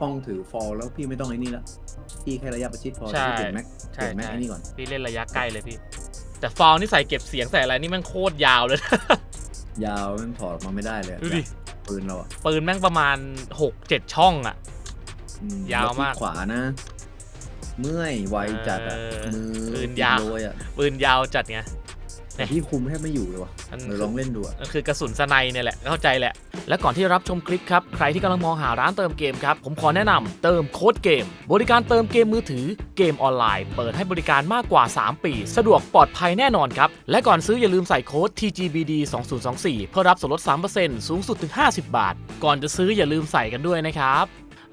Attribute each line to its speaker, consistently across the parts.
Speaker 1: กล้องถือฟอลแล้วพี่ไม่ต้องไอ้นี่ละพี่แค่ระยะประชิดพอ
Speaker 2: ใช่
Speaker 1: พี่เปลี่ยนแม็ก
Speaker 2: ใช่
Speaker 1: เปลี่ยนแม็ก
Speaker 2: ใช่
Speaker 1: ไอ้นี่ก่อน
Speaker 2: พี่เล่นระยะใกล้เลยพี่ แต่ฟาวนี่ใส่เก็บเสียงใส่อะไรนี่แม่งโคตรยาวเลย
Speaker 1: ยาวมันถอดออกมาไม่ได้เลยอะ
Speaker 2: ดูดิ
Speaker 1: ปืนเราอะ
Speaker 2: ปืนแม่งประมาณ 6-7 ช่องอะ
Speaker 1: อืม
Speaker 2: ยาวมาก
Speaker 1: แล้ที่ขวานะ เมื่อยไวจัดอะ
Speaker 2: เออ
Speaker 1: มือ
Speaker 2: ปืน
Speaker 1: ติด
Speaker 2: ยาว
Speaker 1: โรยอะ
Speaker 2: ปืนยาวจัดไง
Speaker 1: แต่พี่คุมแทบไม่อยู่เลยว่ะ
Speaker 2: อัน
Speaker 1: เดี๋ยวลองเล่นดูอะ
Speaker 2: ก็คือกระสุนสไนเนี่ยแหละเข้าใจแหละ และก่อนที่รับชมคลิปครับ ใครที่กำลังมองหาร้านเติมเกมครับ ผมขอแนะนำเติมโค้ดเกม บริการเติมเกมมือถือเกมออนไลน์ เปิดให้บริการมากกว่า 3 ปี สะดวกปลอดภัยแน่นอนครับ และก่อนซื้ออย่าลืมใส่โค้ด TGBD 2024เพื่อรับส่วนลด 3%สูงสุดถึง 50 บาท ก่อนจะซื้ออย่าลืมใส่กันด้วยนะครับ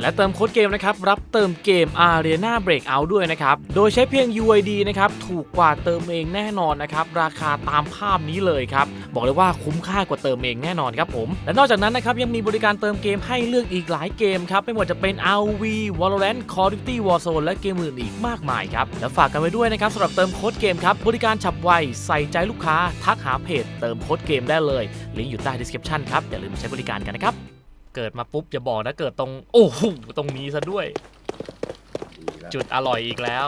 Speaker 2: และเติมโค้ดเกมนะครับ รับเติมเกม Arena Breakout ด้วยนะครับ โดยใช้เพียง UID นะครับ ถูกกว่าเติมเองแน่นอนนะครับ ราคาตามภาพนี้เลยครับ บอกเลยว่าคุ้มค่ากว่าเติมเองแน่นอนครับผม และนอกจากนั้นนะครับ ยังมีบริการเติมเกมให้เลือกอีกหลายเกมครับ ไม่ว่าจะเป็น RV Valorant Call of Duty Warzone และเกมอื่นอีกมากมายครับ แล้วฝากกันไว้ด้วยนะครับสำหรับเติมโค้ดเกมครับ บริการฉับไว ใส่ใจลูกค้า ทักหาเพจ เติมโค้ดเกมได้เลย ลิงก์อยู่ใต้ description ครับ อย่าลืมใช้บริการกันนะครับ เกิดมาปุ๊บอย่าบอกนะเกิดตรง โอ้โหตรงนี้ซะด้วย
Speaker 1: ดีแล้ว
Speaker 2: จุดอร่อยอีกแล้ว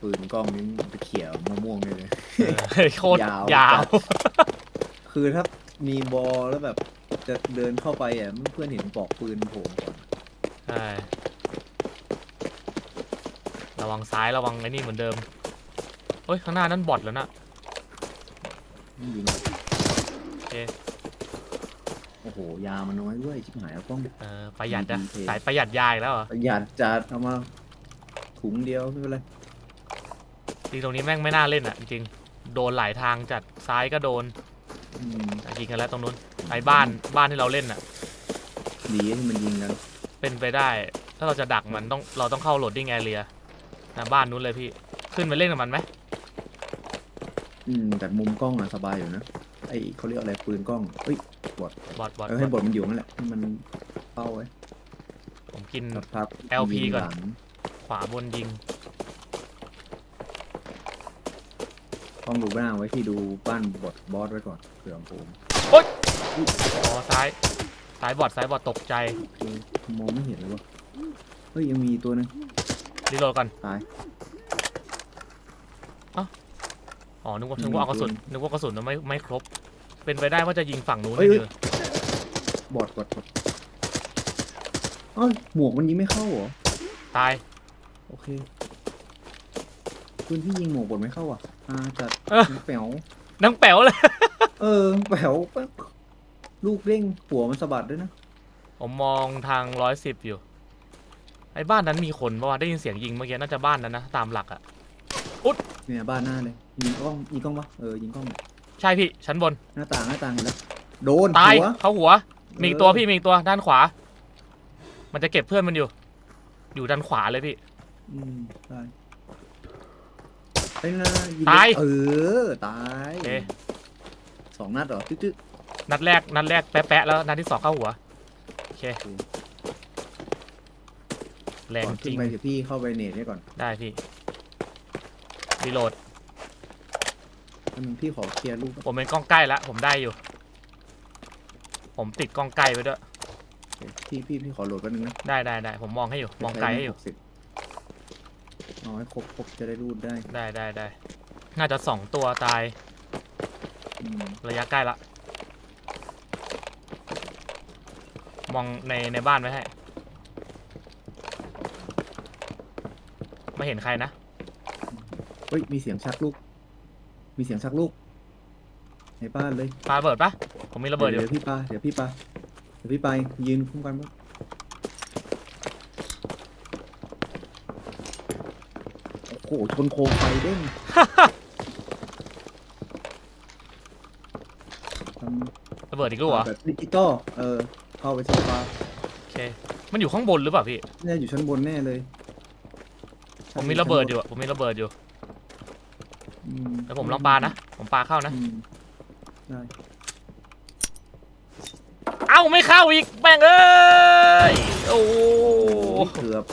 Speaker 1: ปืนกล้องนี้มันจะเขียวม่วงๆเลยเลย
Speaker 2: เออโคตร
Speaker 1: ยาว ยา
Speaker 2: ว
Speaker 1: คือถ้ามีบอลแล้วแบบจะเดินเข้าไปอะเพื่อนเห็นปลอกปืนโผล่มาก่อน
Speaker 2: ใช่ระวังซ้ายระวังไอ้นี่เหมือนเดิมเฮ้ย ข้างหน้านั่นบอทแล้วนะ
Speaker 1: ยิง
Speaker 2: โอเค
Speaker 1: โอ้โห ยามันน้อยด้วยชิบหายแล้วกล้อง
Speaker 2: เออประหยัดอะ
Speaker 1: ดีๆ
Speaker 2: สายประหยัดยาอีกแล้วเหรอ
Speaker 1: ประหยัดจัดเอามาถุงเดียวไม่เป็นไร
Speaker 2: จริงตรงนี้แม่งไม่น่าเล่นอะจริงๆโดนหลายทางจัดซ้ายก็โดน
Speaker 1: อืม
Speaker 2: แต่ยิงกันแล้วตรงนู้นไอ้บ้านบ้านที่เราเล่นอะ
Speaker 1: ดีที่มันยิงกัน
Speaker 2: เป็นไปได้ ถ้าเราจะดักมันต้องเราต้องเข้าโหลดดิ้งแอเรียนะบ้านนู้นเลยพี่ ขึ้นไปเล่นกับมันไหม
Speaker 1: อืมแต่มุมกล้องอะสบายอยู่นะ ไอเขาเรียกอะไรปืนกล้องเอ้ยบอด
Speaker 2: บอทบอท
Speaker 1: เออให้บอดมันอยู่นั่นแหละให้มันเป้าไว้
Speaker 2: ผมกิน
Speaker 1: สักพัก
Speaker 2: LP
Speaker 1: ยิง
Speaker 2: ก่อน
Speaker 1: หลัง
Speaker 2: ขวาบนยิง
Speaker 1: ต้องดูบ้างไว้ที่ดูบ้านบอดบอสไว้ก่อนเผื่อผม
Speaker 2: อ๋อซ้าย ซ้ายบอทซ้ายบอทตกใจ
Speaker 1: คือมองไม่เห็นเลยวะเฮ้ยยังมีตัวนึง
Speaker 2: รีโหลดก่อน
Speaker 1: ตาย
Speaker 2: อ๋อ นึกว่า
Speaker 1: อืม
Speaker 2: นึกว่าเอากระสุน นึกว่ากระสุนมันไม่ไม่ครบ เป็นไปได้ว่าจะยิงฝั่งนู้น
Speaker 1: เอ้ย
Speaker 2: เยอะ
Speaker 1: บอดบอดบอดเอ้ยหมวกมันยิงไม่เข้าเหรอ
Speaker 2: ตาย
Speaker 1: โอเคปืนที่ยิงหมวกบดไม่เข้าอะอ่าจัด
Speaker 2: เออ
Speaker 1: แป๋ว
Speaker 2: นังแป๋วเลย
Speaker 1: เออแป๋วปั๊บลูกเด้งหัวมันสะบัดด้วยนะ
Speaker 2: ผมมองทางร้อยสิบอยู่ ไอ้บ้านนั้นมีคนปะวะได้ยินเสียงยิงเมื่อกี้น่าจะบ้านนั้นนะ ตามหลักอะ
Speaker 1: เนี่ยบ้านหน้าเลย ยิงกล้องยิงกล้องปะเออยิงกล้องหน่อย
Speaker 2: ใช่พี่ชั้นบน
Speaker 1: หน้าต่างหน้าต่างเห็นแล้วโดน
Speaker 2: ตาย
Speaker 1: หัว
Speaker 2: เข้าหัว มีอีกตัวพี่มีอีกตัวด้านขวา มันจะเก็บเพื่อนมันอยู่ อยู่ด้านขวาเลยพี่
Speaker 1: อืมตายไอ้นะง
Speaker 2: ตาย
Speaker 1: เออตาย
Speaker 2: โอเค
Speaker 1: สองนัดเหรอตึ๊ด
Speaker 2: นัดแรกนัดแรกแปะๆแล้วนัดที่สองเข้าหัวโอเคแร
Speaker 1: ๆ
Speaker 2: ง
Speaker 1: ก่อน
Speaker 2: จ
Speaker 1: ขึ้
Speaker 2: ริ
Speaker 1: น
Speaker 2: ง
Speaker 1: ไปเดี๋ยวพี่เข้าไปเนตให้ก่อน
Speaker 2: ได้พี่รีโหลด
Speaker 1: อันนึงพี่ขอเคลียร์ลูก
Speaker 2: ผมเป็นกล้องใกล้แล้วผมได้อยู่ ผมติดกล้องใกล้ไปด้วย
Speaker 1: โอเคพี่พี่พี่ขอโหลดแป๊บนึงนะ
Speaker 2: ได้ได้ได้ผมมองให้อยู่ มองไกลให้อยู่
Speaker 1: สิบเอาให้ครบครบจะได้รูดได้
Speaker 2: ได้ได้ได้ น่าจะสองตัวตาย
Speaker 1: อืม
Speaker 2: ระยะใกล้ละ มองในในบ้านไว้ให้ ไม่เห็นใครนะ
Speaker 1: เฮ้ยมีเสียงชักลูก มีเสียงชักลูก ในบ้านเลย
Speaker 2: ปาระเบิดปะผมมีระเบิดอยู่
Speaker 1: เดี๋ยวพี่ปาเดี๋ยวพี่ปาเดี๋ยวพี่ไปยืนคุ้มกันมั้งโอ้โหชนโคมไฟเด้งทำ
Speaker 2: ระเบิดอีกลูกเหรอ
Speaker 1: แบบดิจิตอลเออเข้าไปโซฟา
Speaker 2: โอเค มันอยู่ข้างบนหรือเปล่าพี่
Speaker 1: เนี่ยอยู่ชั้นบนแน่เลย
Speaker 2: ผมมีระเบิดอยู่อะผมมีระเบิดอยู่
Speaker 1: อืม
Speaker 2: แล้ว ผมลองปานะ ผมปาเข้านะ
Speaker 1: อืมได้
Speaker 2: เอ้าไม่เข้าอีกแม่งเอ้ย โอ้
Speaker 1: โอ้เกือบ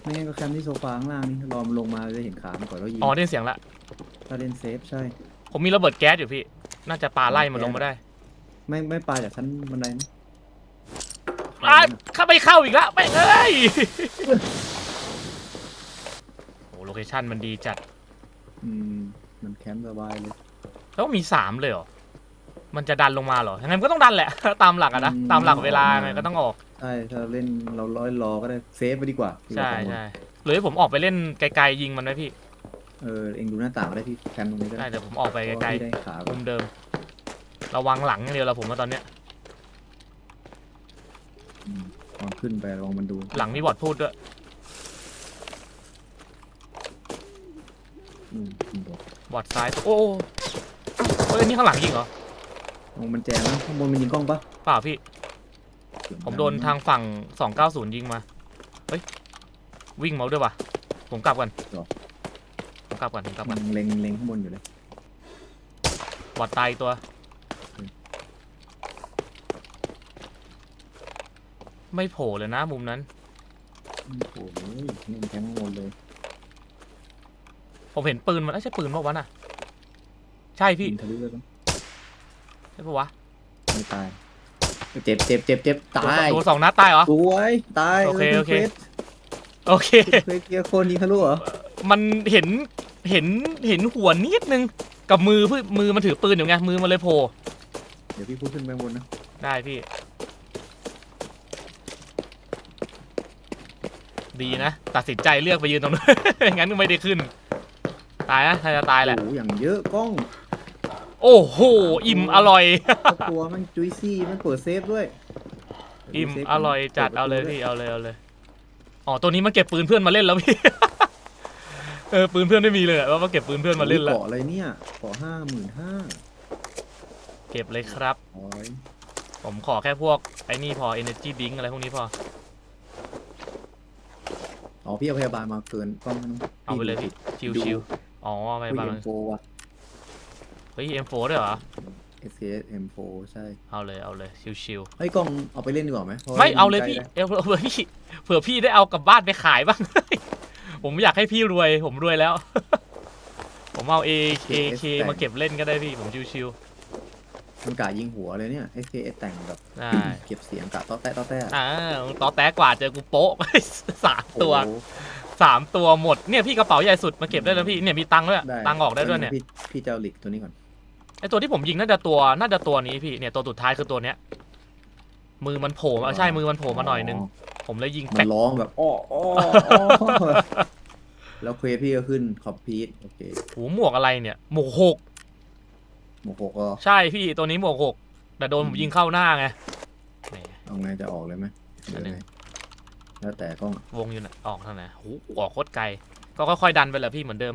Speaker 1: ไม่งั้นก็แคมป์ที่โซฟาข้างล่างนี่รอมนลงมาจะเห็นขามันก่อนแล้วยิง
Speaker 2: อ๋อได้ยินเสียงละ
Speaker 1: ถ้าเล่นเซฟใช่
Speaker 2: ผมมีระเบิดแก๊สอยู่พี่ น่าจะปาไล่มันลงมาได้
Speaker 1: ไม่ไม่ปลาจากชั้นบันไดนะ
Speaker 2: เข้าไม่เข้าอีกแล้วไปเอ้ย โอ้โลเคชั่นมันดีจัด
Speaker 1: อืม มันแคมป์สบายเลย
Speaker 2: แล้วมีสามเลยเหรอ มันจะดันลงมาเหรอยังไงมันก็ต้องดันแหละ ตามหลักอะนะตามหลักเวลาไงก็ต้องออก
Speaker 1: ใช่ถ้าเล่นเราร้อยรอก็ได้เซฟไปดีกว่า
Speaker 2: ใช่ใช่หรือให้ผมออกไปเล่นไกลๆยิงมันไหมพี่
Speaker 1: เออเองดูหน้าต่างก็ได้พี่แคมป์ตรงนี้ก็
Speaker 2: ได้
Speaker 1: ได้
Speaker 2: เดี๋ยวผมออกไป
Speaker 1: เพราะ
Speaker 2: ไกล
Speaker 1: ว่าพี่ได้ขา
Speaker 2: ๆมุมเดิม ระวังหลังอย่างเดียวละผมว่าตอนเนี้ย
Speaker 1: อืมลองขึ้นไปลองมันดู
Speaker 2: หลังมีบอดพูดด้วย
Speaker 1: อืมผม บอก
Speaker 2: บอดซ้ายโอ้โอ้เฮ้ยนี่ข้างหลังยิงเหรอ
Speaker 1: ลงมันแจมนะข้างบนมันยิงกล้องปะ
Speaker 2: เปล่าพี่ ผมโดนทางฝั่ง 290 ยิงมา เฮ้ย วิ่งมาด้วยวะผมกลับกันผมกลับกันผมกลับ
Speaker 1: มั
Speaker 2: กัน
Speaker 1: นเล็งเล็งข้างบนอยู่เลย
Speaker 2: บอดตายอีกตัว
Speaker 1: อืม
Speaker 2: ไม่โผล่เลยนะมุมนั้น
Speaker 1: โอ้โหนี่มันแคมป์ข้างบนเลย
Speaker 2: ผมเห็นปืนมันเอ้ยใช่ปืนปะวะน่ะ ใช่พี่
Speaker 1: ยิงทะลุเลยปะ
Speaker 2: ใช่ปะวะ
Speaker 1: ไม่ตาย เจ็บเจ็บเจ็บเจ็บตาย
Speaker 2: โดนสองนัดตายเหรอ
Speaker 1: สวยตาย
Speaker 2: โอเคโอเค
Speaker 1: ควส
Speaker 2: โอเค
Speaker 1: เควสเกียร์คนยิงทะลุเหรอ
Speaker 2: มันเห็นเห็นเห็นหัวนิดนึงกับมือเพื่อมือมันถือปืนอยู่ไงมือมันเลยโผล่
Speaker 1: เดี๋ยวพี่พูดขึ้นไปข้างบนนะ
Speaker 2: ได้พี่ ดีนะ ตัดสินใจเลือกไปยืนตรงนั้น ไม่งั้นก็ไม่ได้ขึ้น ตายนะถ้าจะตายแหละ
Speaker 1: โอ้โหอย่างเยอะกล้อง
Speaker 2: โอ้โหอิ่มอร่อย
Speaker 1: ตัวมันจุยซี่มันเปิดเซฟด้วย
Speaker 2: อิ่ม
Speaker 1: เซฟ
Speaker 2: อร่อยจัด
Speaker 1: ปิ
Speaker 2: เอาเลย
Speaker 1: ประตู
Speaker 2: พี่เอาเลยเอาเลยอ๋อตัวนี้มาเก็บปืนเพื่อนมาเล่นแล้วพี่ เออปืนเพื่อนไม่มีเลยอะว่ามาเก็บปืนเพื่อนมาเล่นแล้ว
Speaker 1: เกาะอะไรเนี่ยเกาะห้าหมื่นห้า
Speaker 2: เก็บเลยครับ
Speaker 1: โอ้ย
Speaker 2: ผมขอแค่พวกไอ้นี่พอ energy drink อะไรพวกนี้พอ
Speaker 1: อ๋อพี่เอาพยาบาลมาเกินกล้องนั้น
Speaker 2: เอาไปเลยพี่ชิว
Speaker 1: ดู
Speaker 2: ชิว อ๋อไป
Speaker 1: คุย
Speaker 2: บ้าน
Speaker 1: เอ็มโฟว่ะ
Speaker 2: เฮ้ย M4 ด้วยเหรอ
Speaker 1: S S M4 ใช่
Speaker 2: เอาเลยเอาเลยชิวชิว
Speaker 1: ไอ้ยกล้องเอาไปเล่นดีกว่าไหมพระ
Speaker 2: ไม่เอาเลย
Speaker 1: ใก
Speaker 2: พี่
Speaker 1: ได้
Speaker 2: เออเผื่อพี่เผื่อพี่ได้เอากลับบ้านไปขายบ้าง ผมอยากให้พี่รวย ผมรวยแล้ว ผมเอา A A K มาเก็บเล่นก็ได้พี่ผมชิว
Speaker 1: มันกะยิงหัวเลยเนี่ย S K S แต่งแบบ
Speaker 2: ๆได้
Speaker 1: เก็บเสียงกะต้อแตะต้อแตะ
Speaker 2: อ่าต่อแต้กว่าเจอกูโป๊ะ สามตัว
Speaker 1: โอ้โห
Speaker 2: สามตัวหมดเนี่ยพี่กระเป๋าใหญ่สุดมาเก็บได้แล้วพี่เนี่ยมีตังค์ด้วย
Speaker 1: ได้
Speaker 2: ตังค์ออกได้ด้วยเนี่ย
Speaker 1: พี่พี่เจ้าหลิกตัวนี้ก่อน
Speaker 2: ไอตัวที่ผมยิงน่าจะตัวน่าจะตัวนี้พี่เนี่ยตัวสุดท้ายคือตัวเนี้ยมือมันโผล่มาใช่มือมันโผล่มาหน่อยนึงผมเลยยิง
Speaker 1: มั
Speaker 2: แป๊ก
Speaker 1: นร้องแบบอ้ออ้ออ้อแล้วเควสพี่ก็ขึ้นขอบพีทโอเค
Speaker 2: หูหมวกอะไรเนี่ยหมวกหก
Speaker 1: หมวกหกก็
Speaker 2: ใช่พี่ตัวนี้หมวกหกแต่โดนผมยิงเข้าหน้าไงแหม
Speaker 1: เอาไงจะออกเลยไหม แล้วแต่กล้อง
Speaker 2: วงอยู่น่ะออกทางไหนหูออกโคตรไกล ก็ค่อยๆดันไปแหละพี่เหมือนเดิม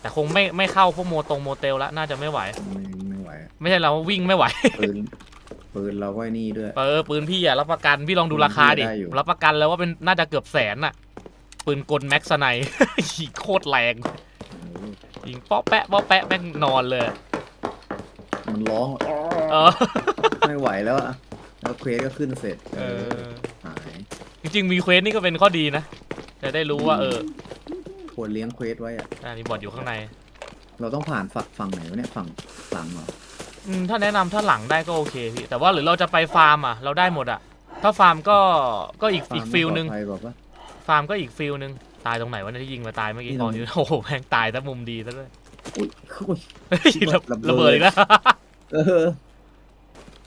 Speaker 2: แต่คงไม่ไม่เข้าพวกโมตรงโมเตลแล้วน่าจะไม่ไหว
Speaker 1: ไม่ไม่ไหวอะ
Speaker 2: ไม่ใช่เราวิ่งไม่ไหว
Speaker 1: ปืนปืนเราก็ไอ้นี่ด้วย
Speaker 2: เออปืนพี่อะรับประกันพี่ลองดูราคาดิ
Speaker 1: ได้อยู่
Speaker 2: รับประกันแล้วว่าเป็นน่าจะเกือบแสนน่ะปืนกลแม็กซ์ไนยิงโคตรแรง
Speaker 1: โอ้โห
Speaker 2: ยิงเปาะแปะเปาะแปะแม่งนอนเลย
Speaker 1: มันร้องอ้อ
Speaker 2: เออ
Speaker 1: ไม่ไหวแล้วอะแล้วเควสก็ขึ้นเสร็จ
Speaker 2: เออ
Speaker 1: หาย
Speaker 2: จริงๆมีเควสนี่ก็เป็นข้อดีนะจะได้รู้ว่าเออ
Speaker 1: ควรเลี้ยงเควสไว้อะ
Speaker 2: อ่ามีบอดอยู่ข้างใน
Speaker 1: เราต้องผ่านฝั่งฝั่งไหนวะเนี่ยฝั่งหลังเหรอ
Speaker 2: อืมถ้าแนะนำถ้าหลังได้ก็โอเคพี่แต่ว่าหรือเราจะไปฟาร์มอะเราได้หมดอะ ถ้าฟาร์มก็ก็อีกอีก
Speaker 1: ฟาร์ม
Speaker 2: ฟิลนึง
Speaker 1: ไม่ปลอดภัยบอกว่า
Speaker 2: ฟาร์มก็อีกฟิลนึง ตายตรงไหนวะเนี่ยที่ยิงมาตายเมื่อกี้
Speaker 1: นี่
Speaker 2: อ๋อ
Speaker 1: ตรง
Speaker 2: อยู่โอ้โหแม่งตายแต่มุมดีซะด้วย
Speaker 1: อุ้ยอุ้ย
Speaker 2: เฮ้ยระ
Speaker 1: ระเบิด
Speaker 2: ระเบิดอีกแล้ว
Speaker 1: เออ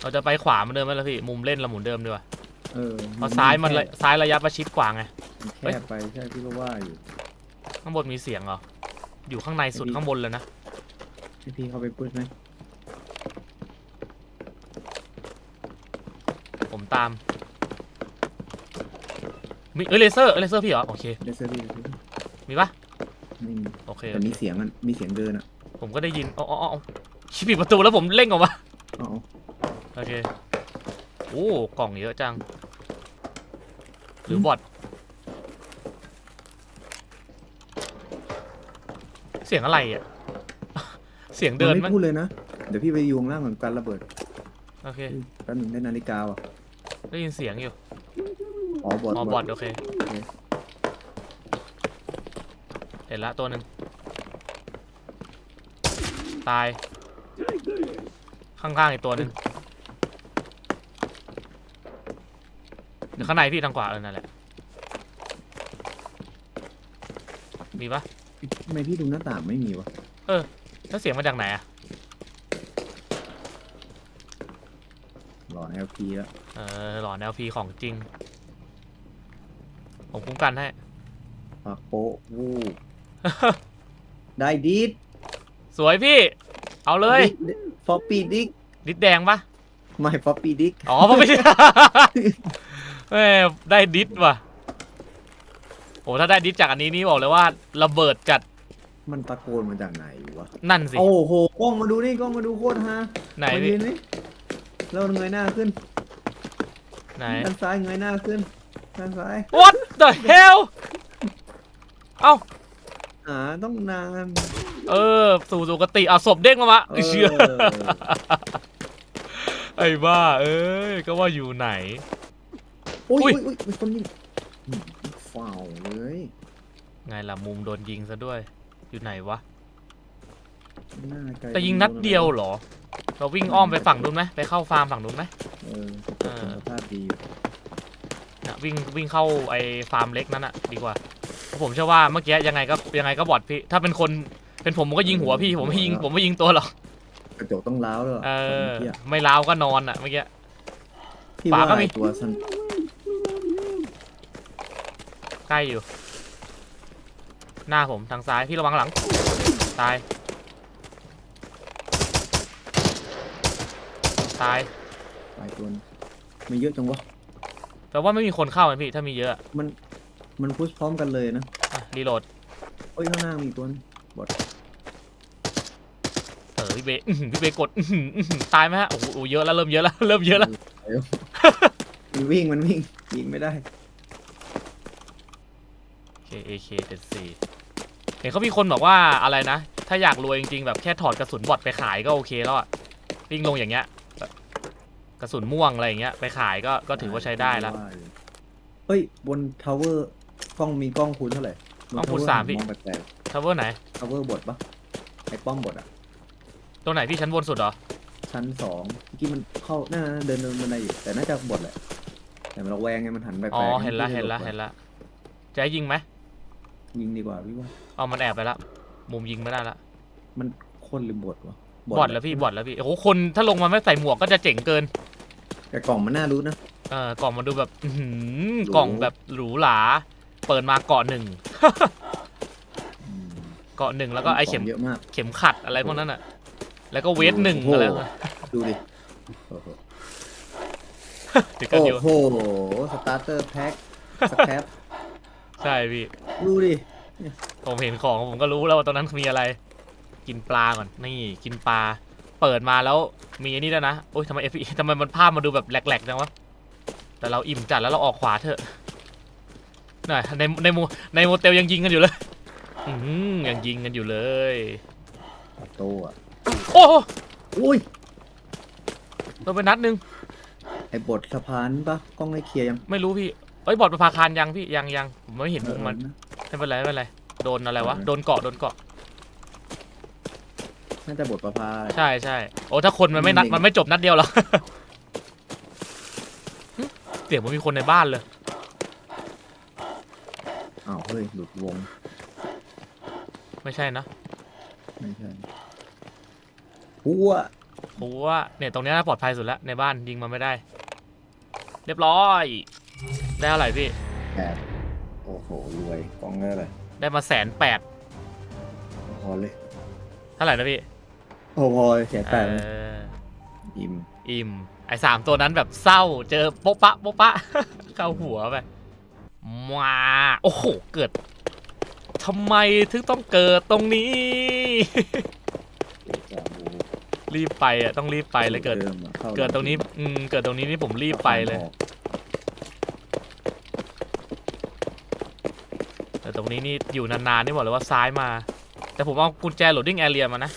Speaker 2: เราจะไปขวาเหมือนเดิมไหมล่ะพี่ มุมเล่นเราหมุนเดิมดีกว่า
Speaker 1: เออ
Speaker 2: เพราะซ้ายมันระซ้ายระยะประชิดกว่าไง
Speaker 1: มัน
Speaker 2: เฮ้ย
Speaker 1: แคบไปใช่พี่ก็ว่าอยู่
Speaker 2: ข้างบนมีเสียงเหรอ อยู่ข้างในสุด
Speaker 1: ไม่มี
Speaker 2: ข้างบนเลยนะ
Speaker 1: พี่พี่เข้าไปพูดไหม
Speaker 2: ผมตาม มีเอ้ยเลเซอร์เลเซอร์พี่เหรอ โอเค
Speaker 1: เดซเซอรี่เดซเซอรี่
Speaker 2: มีปะ
Speaker 1: ไม่มี
Speaker 2: โอเค
Speaker 1: แต่มีเสียงมันมีเสียงเดินอะ
Speaker 2: ผมก็ได้ยินอ๋ออ๋ออ๋อชิปิดประตูแล้วผมเร่งออกมา
Speaker 1: อ๋อ
Speaker 2: โอเค โอ้ กล่องเยอะจัง หรือบอทเสียงอะไรอะ เสียงเดิน
Speaker 1: มั
Speaker 2: มั้
Speaker 1: ไม่
Speaker 2: ย
Speaker 1: พูดเลยนะ เดี๋ยวพี่ไปอยูข้างล่างเหมือนกันระเบิด
Speaker 2: โอเค
Speaker 1: แป๊บหนึงได้นาฬิกาว่ะ
Speaker 2: ได้ยินเสียงอยู่
Speaker 1: อ๋อบอด
Speaker 2: อ๋อบอทโอเค
Speaker 1: โอเค
Speaker 2: เห็นละตัวหนึ่งตาย ข้างๆอีกตัวหนึ่ง ดี๋ยวข้างในพี่ทางขวาเออนั่นแหละ มีปะ
Speaker 1: ทำไมพี่ดูหน้าต่างไม่มีวะ
Speaker 2: แล้วเสียงมาจากไหนอะ
Speaker 1: หลอน LP แล้ว
Speaker 2: เออหลอนแนวพีของจริง ผมคุ้มกันให้
Speaker 1: ปักโป๊ะวู้ได้ดิด
Speaker 2: สวยพี่ เอาเลย
Speaker 1: ฟอปปี้ดิก
Speaker 2: ดิดแดงปะ
Speaker 1: ไม่ฟอปปี้ดิก
Speaker 2: อ๋อไม่ใช่ แม่ได้ดิดว่ะโอ้ถ้าได้ดิดจากอันนี้นี่บอกเลยว่าระเบิดจัด
Speaker 1: มันตะโกนมาจากไหนวะ
Speaker 2: นั่นสิ
Speaker 1: โอ้โหกล้องมาดูนี่กล้องมาดูโคตรฮา
Speaker 2: ไหน
Speaker 1: มา
Speaker 2: พี่
Speaker 1: ยืนนี่แล้วเงยหน้าขึ้น
Speaker 2: ไหน
Speaker 1: ด้านซ้ายเงยหน้าขึ้นด้านซ้าย
Speaker 2: What the hell เอ้า
Speaker 1: หาต้องนาน
Speaker 2: เออ สู่สุกติเอาศพเด้งมามา
Speaker 1: เออ
Speaker 2: เชื่อไอ้บ้า เอ้ย ก็ว่าอยู่ไหน
Speaker 1: โอ้ย
Speaker 2: อุ้ย
Speaker 1: โอ้ยโอ้ยมีคนยิงอืมฟาวเลย
Speaker 2: ไงล่ะมุมโดนยิงซะด้วย อยู่ไหนวะ
Speaker 1: หน้าไกล
Speaker 2: แต่ยิงนัดเดียวเหรอ เราวิ่งอ้อมไปฝั่งนู้นไหมไปเข้าฟาร์มฝั่งนู้นไหม
Speaker 1: เออ
Speaker 2: เออ
Speaker 1: สภาพดีอยู่
Speaker 2: นะวิ่งวิ่งเข้าไอ้ฟาร์มเล็กนั้นอะดีกว่าเพราะผมเชื่อว่าเมื่อกี้ยังไงก็ยังไงก็บอดพี่ ถ้าเป็นคนเป็นผมผมก็ยิงหัวพี่ ผมไม่ยิงผมไม่ยิงตัวหรอก
Speaker 1: กระจกต้องล้าวด้วยหร
Speaker 2: เออ
Speaker 1: คนเมื่กี้
Speaker 2: ไม่ล้าวก็นอนอะเมื่อกี้
Speaker 1: พี่
Speaker 2: ฝา
Speaker 1: ว่า
Speaker 2: ก็มี
Speaker 1: ไอ้ตัวสัน
Speaker 2: ใกล้อยู่ หน้าผมทางซ้ายพี่ระวังหลัง ตาย ตาย
Speaker 1: ตายตัวนึงไม่เยอะจังวะ
Speaker 2: แปลว่าไม่มีคนเข้านะพี่ ถ้ามีเยอะอะ
Speaker 1: มัน มันพุชพร้อมกันเลยนะ
Speaker 2: อะรีโหลด
Speaker 1: เอ้ยข้างหน้ามีอีกตัวนึง
Speaker 2: เออพี่เบอื้อหือพี่เบกดอื้อหืออื้อหือตายไหมฮะโอ้โหโอ้โหเยอะแล้วเริ่มเยอะแล้วเริ่มเยอะแล้ว
Speaker 1: มันวิ่งมันวิ่งยิงไม่ได้
Speaker 2: เคเอเคเจ็ดสี่เห็นเขามีคนบอกว่าอะไรนะ ถ้าอยากรวยจริงๆ แบบแค่ถอดกระสุนบอดไปขายก็โอเคแล้วอะวิ่งลงอย่างเงี้ยแบบกระสุนม่วงอะไรอย่างเงี้ยไปขายก็ก็ถือว่าใช้ได้แล้ว
Speaker 1: เฮ้ย บนทาวเวอร์กล้องมีกล้องคูณเท่าไหร่
Speaker 2: กล้องคูณสามพี่
Speaker 1: มองแปลก
Speaker 2: ทาวเวอร์ไหน
Speaker 1: ๆทาวเวอร์บทปะไอ้ป้อมบทอะ
Speaker 2: ตรงไหนพี่ชั้นบนสุดเหรอ
Speaker 1: ชั้นสองเมื่อกี้มันเข้าน่าเดินเดินบันไดอยู่ แต่น่าจะบทแหละ แต่มันระแวงไงมันหันแปลกๆ
Speaker 2: อ๋อ เห็นละ
Speaker 1: พี่
Speaker 2: เห็นละ
Speaker 1: บ
Speaker 2: เห็นละ จะให้ยิงไหม
Speaker 1: ยิงดีกว่าพี่ว่า
Speaker 2: เอามันแอบไปละมุมยิงไม่ได้ละ
Speaker 1: มันคนหรือบทวะ
Speaker 2: บอดแล้วพี่บอดแล้วพี่โอ้โหคนถ้าลงมาไม่ใส่หมวกก็จะเจ๋งเกิน
Speaker 1: แต่กล่องมันน่ารู้นะ
Speaker 2: เออกล่องมันดูแบบอื้อหือ
Speaker 1: หรู
Speaker 2: กล่องแบบหรูหราเปิดมาเกาะหนึ่ง
Speaker 1: อืม
Speaker 2: เกาะหนึ่งแล้วก็ไอเข็ม
Speaker 1: ขงเยอะมาก
Speaker 2: เข็มขัดอะไรพวกนั้นอะ แล้วก็เวทหนึ่ง
Speaker 1: โอ้โห
Speaker 2: อะไรพวกนั้น
Speaker 1: ดูดิ โอ้โห
Speaker 2: ถึงกันอยู่
Speaker 1: โอ้โห สตาร์เตอร์แพ็คสแครป
Speaker 2: ใช่พี่
Speaker 1: ดูดิ
Speaker 2: ผมเห็นของผมก็รู้แล้วว่าตรงนั้นมีอะไร กินปลาก่อนนี่กินปลา เปิดมาแล้วมีอันนี้ด้วยนะโอ๊ยทำไมเอฟทำไมมันภาพมาดูแบบแหลกๆจังวะแต่เราอิ่มจัดแล้วเราออกขวาเถอะน่ะในในโมในโมเตลยังยิงกันอยู่เลยอืมยังยิงกันอยู่เลย
Speaker 1: โตอะ
Speaker 2: โอ้โห
Speaker 1: อุ้ย
Speaker 2: โดนไปนัดหนึง
Speaker 1: ไอ้บทสะพานปะกล้องให้เคลียร์ยัง
Speaker 2: ไม่รู้พี่เอ้ยบอดประภาคารยังพี่ยังยังผมไม่เห็นมุมมัน
Speaker 1: เออ
Speaker 2: ไม่เป็นไรไม่เป็นไรโดนอะไรวะ
Speaker 1: เออ
Speaker 2: โดนเกาะโดนเกาะ
Speaker 1: น่าจะบทประพา
Speaker 2: ใช่ใช่โอ้ถ้าคนมันไม่นัด
Speaker 1: จริง
Speaker 2: มันไม่จบนัดเดียวหรอกหึเสียงมันมีคนในบ้านเลย
Speaker 1: อ้าวเฮ้ยหลุดวง
Speaker 2: ไม่ใช่นะ
Speaker 1: ไม่ใช่หัว
Speaker 2: โอ้ว่าเนี่ยตรงเนี้ยน่าปลอดภัยสุดแล้วในบ้านยิงมันไม่ได้ เรียบร้อย ได้เท่าไหร่พี่
Speaker 1: แปดโอ้โหรวยกล้องได้เลย
Speaker 2: ได้มาแสนแปด
Speaker 1: พอเลย
Speaker 2: เท่าไหร่นะพี่
Speaker 1: โอ้พอแสนแปด
Speaker 2: เอ
Speaker 1: เลย
Speaker 2: อ
Speaker 1: อิ่ม
Speaker 2: อิ่มไอ้สามตัวนั้นแบบเศร้าเจอโป๊ะปะโป๊ะปะ เข้าหัวไปมาโอ้โหเกิดทำไมถึงต้องเกิดตรงนี้
Speaker 1: เอจาบู
Speaker 2: รีบไปอะต้องรีบไปเลยเกิด
Speaker 1: ดิมอะข้า
Speaker 2: เกิดตรงนี้อืมเกิดตรงนี้นี่ผมรีบไปเลย
Speaker 1: ออก
Speaker 2: แต่ต รงนี้นี่อยู่นานๆนี่บอกเลยว่าซ้ายมา แต่ผมเอากุญแจโหลดดิ้งแอเรียมานะ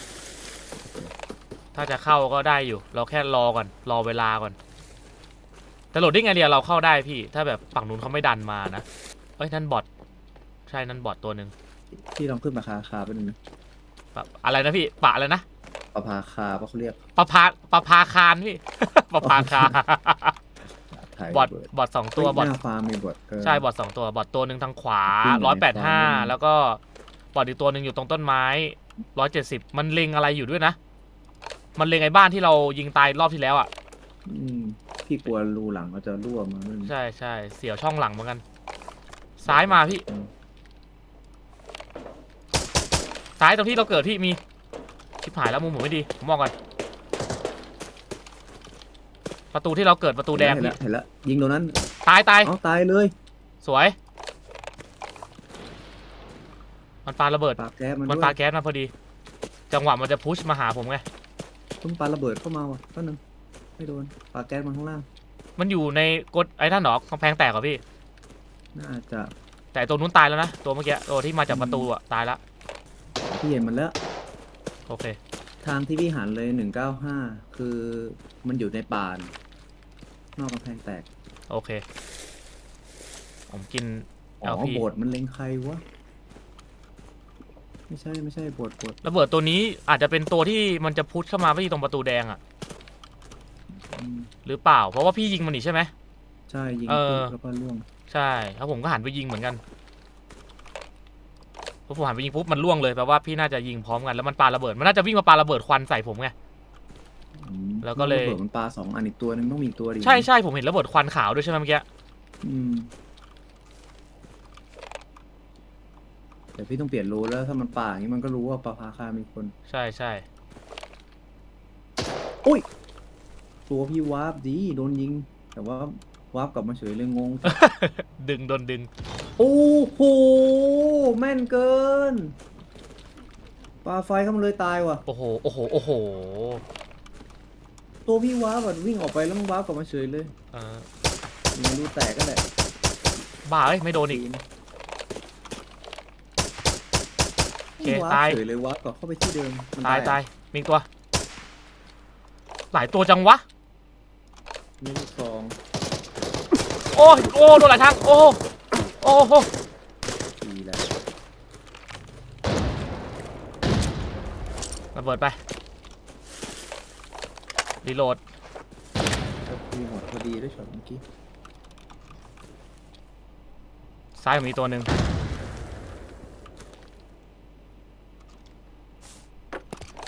Speaker 2: ถ้าจะเข้าก็ได้อยู่ เราแค่รอก่อน รอเวลาก่อน แต่โหลดดิ้งแอเรียเราเข้าได้พี่ ถ้าแบบฝั่งนู้นเขาไม่ดันมานะ เอ้ยนั่นบอทใช่นั่นบอทตัวหนึ่ง
Speaker 1: ที่ลองขึ้นมาคาคาเป็นงนะ
Speaker 2: แบบอะไรนะพี่ปะอะไรนะ
Speaker 1: ประภาคาปะเขาเรียก
Speaker 2: ประภาประภาคารพี่ประภาคาร
Speaker 1: คถ่าย
Speaker 2: บอท
Speaker 1: ระเบิด
Speaker 2: บอทสองตัวบอท
Speaker 1: หน้าฟาร์มมีบอทเออ
Speaker 2: ใช่บอทสองตัวบอทตัวหนึ่งทางขวา
Speaker 1: วิ่งอยู่
Speaker 2: ร้อย
Speaker 1: ใน
Speaker 2: แปดห้า
Speaker 1: ฟาร์ม
Speaker 2: แล้วก็บอทอีกตัวหนึ่งอยู่ตรงต้นไม้ร้อยเจ็ดสิบมันเล็งอะไรอยู่ด้วยนะ มันเล็งไอ้บ้านที่เรายิงตายรอบที่แล้วอะ
Speaker 1: อืมพี่กลัวรูหลังเขาจะรั่วมานั่น
Speaker 2: ใช่ใช่เสียวช่องหลังเหมือนกัน ซ้ายมาพี่
Speaker 1: อืม
Speaker 2: ซ้ายตรงที่เราเกิดพี่มีชิบหายแล้วมุมผมไม่ดีผมมองก่อน ประตูที่เราเกิดประตูแดง
Speaker 1: เห็น
Speaker 2: พี่
Speaker 1: แล้วเห็นแล้วยิงตรงนั้น
Speaker 2: ตายตาย
Speaker 1: เอาตายเลย
Speaker 2: สวย มันปาระเบิด
Speaker 1: ปาแก๊สมัน
Speaker 2: มัน
Speaker 1: ด้วย
Speaker 2: ปาแก๊สมาพอดี จังหวะมันจะพุชมาหาผมไง
Speaker 1: ต้องปาระเบิดเข้ามาว่ะก็นึงไม่โดนปาแก๊สมันข้างล่าง
Speaker 2: มันอยู่ในกดไอ้ท่านหนอกำแพงแตกเหรอพี่
Speaker 1: น่าจะ
Speaker 2: แต่ตัวนู้นตายแล้วนะ ตัวเมื่อกี้ตัวที่มาจากประตูอะตายแล้ว
Speaker 1: พี่เห็นมันแล้ว
Speaker 2: โอเค
Speaker 1: ทางที่พี่หันเลยหนึ่งเก้าห้าคือมันอยู่ในป่าน นอกกำแพงแตก
Speaker 2: โอเค ผมกิน
Speaker 1: อ๋อ
Speaker 2: LP
Speaker 1: โบสถ์มันเล็งใครวะ ไม่ใช่ไม่ใช่โบสถ์โบสถ์
Speaker 2: ระเบิดตัวนี้อาจจะเป็นตัวที่มันจะพุชเข้ามาที่ตรงประตูแดงอะ
Speaker 1: อืม
Speaker 2: หรือเปล่า เพราะว่าพี่ยิงมันนี่ใช่ไหม
Speaker 1: ใช่ยิง
Speaker 2: เออ
Speaker 1: ปุ๊บแล้วก็ล่วง
Speaker 2: ใช่แล้วผมก็หันไปยิงเหมือนกันพอผมหันไปยิงปุ๊บมันล่วงเลยแปลว่าพี่น่าจะยิงพร้อมกันแล้วมันปาระเบิด มันน่าจะวิ่งมาปาระเบิดควันใส่ผมไง
Speaker 1: อืม
Speaker 2: แล้วก็เลย
Speaker 1: ระเบิดมันปลาสองอันอีกตัวหนึงต้องมีอีกตัวดิ
Speaker 2: ใช่ใช่ผมเห็นระเบิดควันขาวด้วยใช่ไหมเมื่อกี้
Speaker 1: อืมแต่พี่ต้องเปลี่ยนรูแล้วถ้ามันป่าอย่างนี้มันก็รู้ว่าปลาพาคามีคน
Speaker 2: ใช่ใช่
Speaker 1: ตัวพี่วาร์ปดีโดนยิง แต่ว่าวาร์ปกลับมาเฉยเลยงง
Speaker 2: ดึงโดนดึง
Speaker 1: โอ้โหแม่นเกินปลาไฟเข้ามาเลยตายว่ะ
Speaker 2: โอ้โห โอ้โห โอ้โห
Speaker 1: ตัวพี่วาร์ปแบบวิ่งออกไปแล้วมันวาร์ปกลับมาเฉยเลย
Speaker 2: เออ
Speaker 1: ยิงรูแตกก็แหละ
Speaker 2: บ้าเอ้ยไม่โดนอีก โอเค
Speaker 1: วาร์ป
Speaker 2: ตาย
Speaker 1: เฉยเลยวาร์ปกลับเข้าไปที่เดิมมัน
Speaker 2: ตาย
Speaker 1: อะ
Speaker 2: ตายมีอีกตัว หลายตัวจังวะ
Speaker 1: มีลูกซอง
Speaker 2: โอ้ยโอ้โดนหลายทาง โอ้โอ้โห
Speaker 1: ดีแล้ว
Speaker 2: ระเบิดไป รีโหลด
Speaker 1: ก็มีหมดพอดีด้วยช็อตเมื่อกี้
Speaker 2: ซ้ายมีตัวหนึ่ง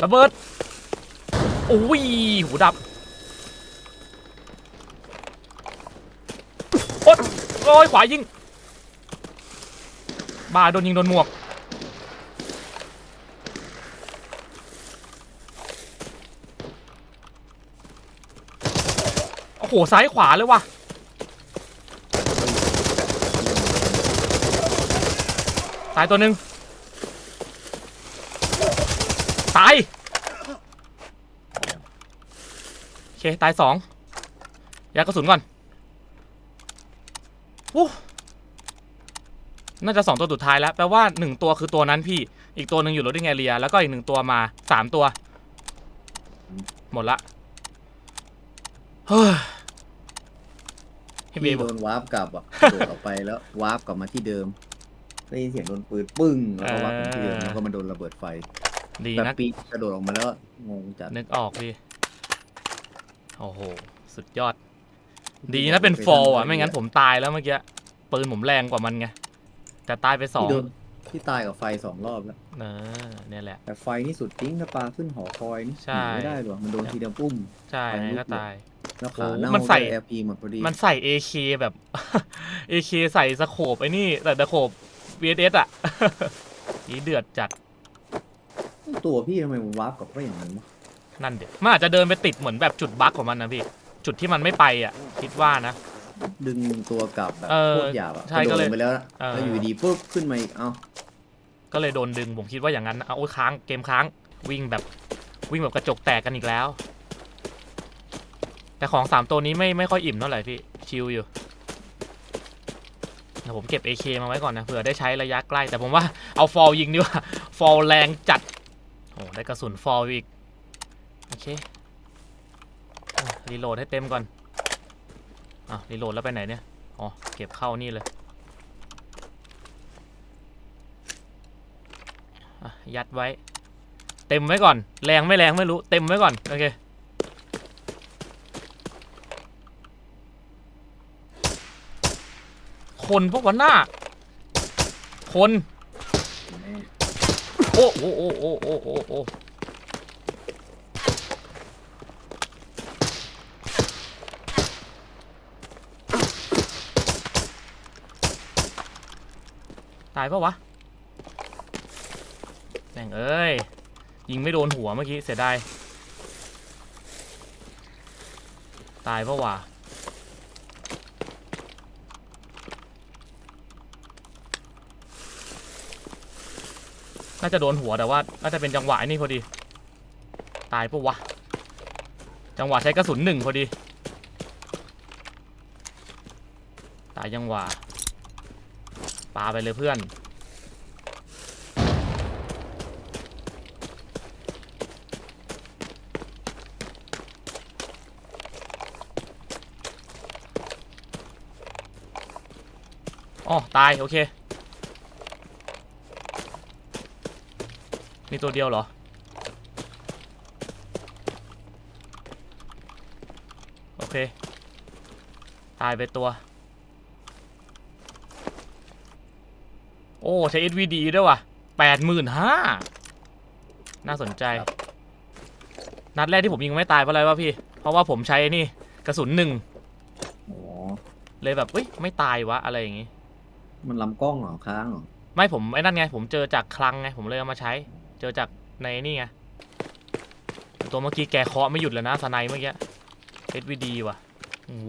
Speaker 2: ระเบิดโอ้ยหูดับโอ๊ยโอ้ยขวายิงบ้าโดนยิงโดนหมวก โอ้โหซ้ายขวาเลยว่ะตายตัวหนึ่งตายโอเคตายสองยากระสุนก่อนโอ้น่าจะสองตัวสุดท้ายแล้วแปลว่าหนึ่งตัวคือตัวนั้นพี่ อีกตัวหนึ่งอยู่รถดิ้งแอเรีย แล้วก็อีกหนึ่งตัวมาสามตัว หมดละเฮ้ย พี่เบ
Speaker 1: พี่
Speaker 2: ย์บ
Speaker 1: โด
Speaker 2: อก
Speaker 1: นวาร์ปกลับอะโดดออกไปแล้ววาร์ปกลับมาที่เดิมได้ยินเสียงโดนปืนปึ้งแล้วก็วาร์ปกลับมาที่เดิมแล้วก็มาโดนระเบิดไฟ
Speaker 2: ดี
Speaker 1: แบบ
Speaker 2: นะ
Speaker 1: ปีกระโดดออกมาแล้วงงจัด
Speaker 2: นึกออกพี่โอ้โห สุดยอด ดีนะเป็นฟอลอะ ไม่งั้นผมตายแล้วเมื่อกี้ปืนผมแรงกว่ามันไง แต่ตายไปสอง
Speaker 1: พี่โดนพี่ตายกับไฟสองรอบแล้ว
Speaker 2: เออเนี่ยแหละ
Speaker 1: แต่ไฟนี่สุดจริงถ้าปลาขึ้นหอคอยนี่
Speaker 2: ใช่
Speaker 1: หนีไม่ได้หรอกมันโดนทีเดียวปุ้ม
Speaker 2: ใช่
Speaker 1: ไป
Speaker 2: ยังไง
Speaker 1: ลุก
Speaker 2: ก็
Speaker 1: เล ย
Speaker 2: ตาย
Speaker 1: แล้ว
Speaker 2: โอ้
Speaker 1: ขา
Speaker 2: โห
Speaker 1: เน่า
Speaker 2: มันใส่
Speaker 1: แอร์พีหมดพอดี
Speaker 2: มันใส่ AK แบบ AK ใส่สโคปไอ้นี่แต่ตะโคบ VSS อะ นี่เดือดจัด
Speaker 1: ตัวพี่ทำไมมันวาร์ปกลับไปอย่างนั้นวะ
Speaker 2: นั่นเด็มันอาจจะเดินไปติดเหมือนแบบจุดบั๊กของมันนะพี่ จุดที่มันไม่ไปอะ คิดว่านะ
Speaker 1: ดึงตัวกลับแบบ
Speaker 2: เออ
Speaker 1: โคตรหยาบอะ
Speaker 2: ใช่
Speaker 1: กระโด
Speaker 2: ก็
Speaker 1: ด
Speaker 2: เล
Speaker 1: ล
Speaker 2: ย
Speaker 1: งไปแล้วนะ
Speaker 2: เออ
Speaker 1: แล้วอยู่ดีปุ๊บขึ้นมาอีกเอ้า
Speaker 2: ก็เลยโดนดึงผมคิดว่าอย่างนั้นนะเอาโอ้ยค้างเกมค้าง วิ่งแบบวิ่งแบบกระจกแตกกันอีกแล้ว แต่ของสามตัวนี้ไม่ไม่ค่อยอิ่มเท่าไหร่พี่ ชิลอยู่เดี๋ยวผมเก็บ AK มาไว้ก่อนนะเผื่อได้ใช้ระยะใกล้ แต่ผมว่าเอาฟอลยิงดีกว่า ฟอลแรงจัดโอ้ได้กระสุนฟอลอีก โอเครีโหลดให้เต็มก่อนอะรีโหลดแล้วไปไหนเนี่ย อ๋อ เก็บเข้านี่เลยอะยัดไว้ เต็มไว้ก่อน แรงไม่แรงไม่รู้ เต็มไว้ก่อน โอเค คนพวกวันหน้า คน โอ้โอ้โอ้โอ้โอ้โอ้โอ้ตายปะวะแม่งเอ้ย ยิงไม่โดนหัวเมื่อกี้เสียดาย ตายปะวะ น่าจะโดนหัวแต่ว่าน่าจะเป็นจังหวะอ้นี่พอดี ตายปะวะ จังหวะใช้กระสุนหนึ่งพอดี ตายจังหวะปาไปเลยเพื่อน อ๋อ ตาย โอเค มีตัวเดียวเหรอ โอเค ตายไปตัว โอ้ใช้ SVD ด้วยว่ะแปดหมื่นห้าน่าสนใจ นัดแรกที่ผมยิงไม่ตายเพราะอะไรวะพี่ เพราะว่าผมใช้ไอ้นี่ กระสุนหนึ่ง
Speaker 1: อ๋อ
Speaker 2: เลยแบบเอ้ยไม่ตายวะอะไรอย่างงี้
Speaker 1: มันลำกล้องเหรอค้างเหรอ
Speaker 2: ไม่ผมไอ้นั่นไง ผมเจอจากคลังไง ผมเลยเอามาใช้เจอจากในนี่ไงตัวเมื่อกี้แกเคาะไม่หยุดเลยนะสไนเมื่อกี้ SVD ว่ะ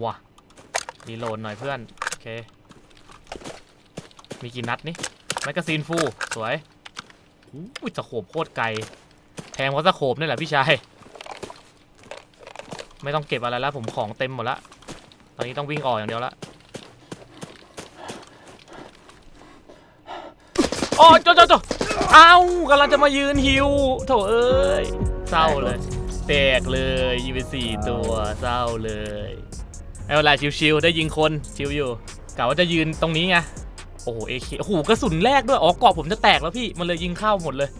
Speaker 2: ว่ะรีโหลดหน่อยเพื่อนโอเคมีกี่นัดนี่แมกกาซีนฟูสวยอุ้ยสโคบโคตรไกลแพงเพราะสโคบนี่แหละพี่ชายไม่ต้องเก็บอะไรแล้วผมของเต็มหมดละตอนนี้ต้องวิ่งออกอย่างเดียวละโอ้โจโจโจ เอ้ากำลังจะมายืนฮิวโถเอ้ยเศร้าเลย แตกเลยยิงไปสี่ตัวเศร้าเลยไม่เป็นไรชิวๆได้ยิงคนชิวอยู่กะว่าจะยืนตรงนี้ไงโอ้โหเอเคโอ้โหกระสุนแรกด้วยอ๋อกรอบผมจะแตกแล้วพี่มันเลยยิงเข้าหมดเลย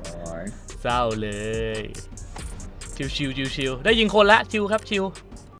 Speaker 1: โอ้ย
Speaker 2: เศร้าเลย ชิวๆชิวๆได้ยิงคนละชิวครับชิว